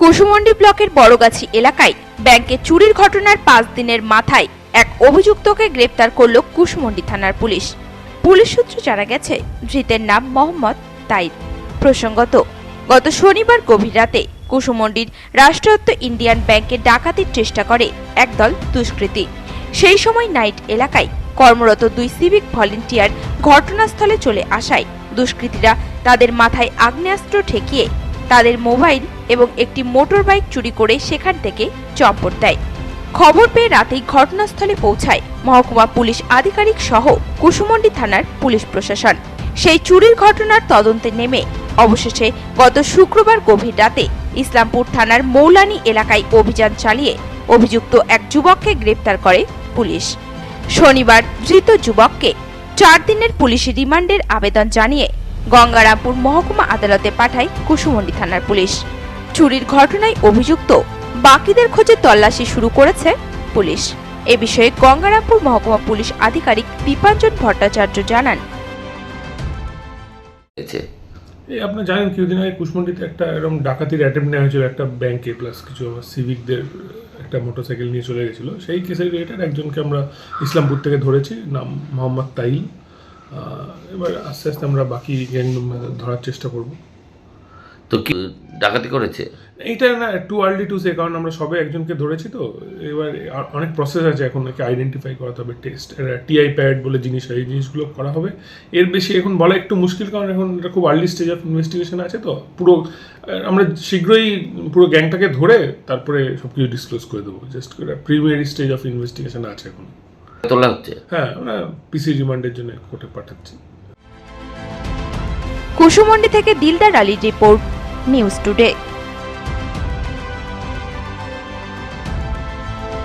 কুসুমন্ডি ব্লকের বড়গাছি এলাকায় ব্যাংকে চুরির ঘটনার পাঁচ দিনের মাথায় এক অভিযুক্তকে গ্রেপ্তার করল কুসুমন্ডি থানার পুলিশ। পুলিশ সূত্রে জানা গেছে, ধৃতের নাম মোহাম্মদ তাইদ প্রসঙ্গত, গত শনিবার গভীর রাতে কুসুমন্ডির রাষ্ট্রায়ত্ত ইন্ডিয়ান ব্যাংকে ডাকাতির চেষ্টা করে একদল দুষ্কৃতী। সেই সময় নাইট এলাকায় কর্মরত দুই সিভিক ভলেন্টিয়ার ঘটনাস্থলে চলে আসায় দুষ্কৃতীরা তাদের মাথায় আগ্নেয়াস্ত্র ঠেকিয়ে তাদের মোবাইল এবং একটি মোটর বাইক চুরি করে সেখান থেকে চম্পট দেয়। খবর পেয়ে রাতেই ঘটনাস্থলে পৌঁছায় মহকুমা পুলিশ আধিকারিক সহ কুসুমন্ডি থানার পুলিশ প্রশাসন। সেই চুরির ঘটনার তদন্তে নেমে অবশেষে গত শুক্রবার গভীর রাতে ইসলামপুর থানার মৌলানি এলাকায় অভিযান চালিয়ে অভিযুক্ত এক যুবককে গ্রেপ্তার করে পুলিশ। শনিবার ধৃত যুবককে চার দিনের পুলিশি রিমান্ডের আবেদন জানিয়ে গঙ্গারামপুর মহকুমা আদালতে পাঠায় কুসুমন্ডি থানার পুলিশ। চুরির ঘটনায় অভিযুক্ত বাকিদের খোঁজে তল্লাশি শুরু করেছে পুলিশ। এ বিষয়ে গঙ্গারামপুর মহকুমা পুলিশ আধিকারিক দীপাঞ্জন ভট্টাচার্য জানান। হয়েছে এই আপনার জানেন কিছুদিন আগে কুশমন্ডিতে একটা এরকম ডাকাতির অ্যাটেম্প নেওয়া হয়েছিল একটা ব্যাংকে প্লাস কিছু আমার সিভিকদের একটা মোটরসাইকেল নিয়ে চলে গেছিল। সেই কেসের রিলেটেড একজনকে আমরা ইসলামপুর থেকে ধরেছি নাম মোহাম্মদ তাইল। এবার আস্তে আস্তে আমরা বাকি গ্যাং ধরার চেষ্টা করব। তো কি ডাকাতি করেছে? এইটা না টু আর্লি টু সে কারণ আমরা সবে একজনকে ধরেছি তো। এবার অনেক প্রসেস আছে এখন নাকি আইডেন্টিফাই করাতে হবে টেস্ট টিআই প্যাড বলে জিনিস হয় এই জিনিসগুলো করা হবে। এর বেশি এখন বলা একটু মুশকিল কারণ এখন এটা খুব আর্লি স্টেজ অফ ইনভেস্টিগেশন আছে তো। পুরো আমরা শীঘ্রই পুরো গ্যাংটাকে ধরে তারপরে সব কিছু ডিসক্লোজ করে দেবো। Just preliminary stage of investigation আছে এখন। তোলা হচ্ছে? হ্যাঁ আমরা পিসি রিমান্ডের জন্য কোর্টে পাঠাচ্ছি। কুসুমন্ডি থেকে দিলদার আলীর রিপোর্ট নিউজ টুডে।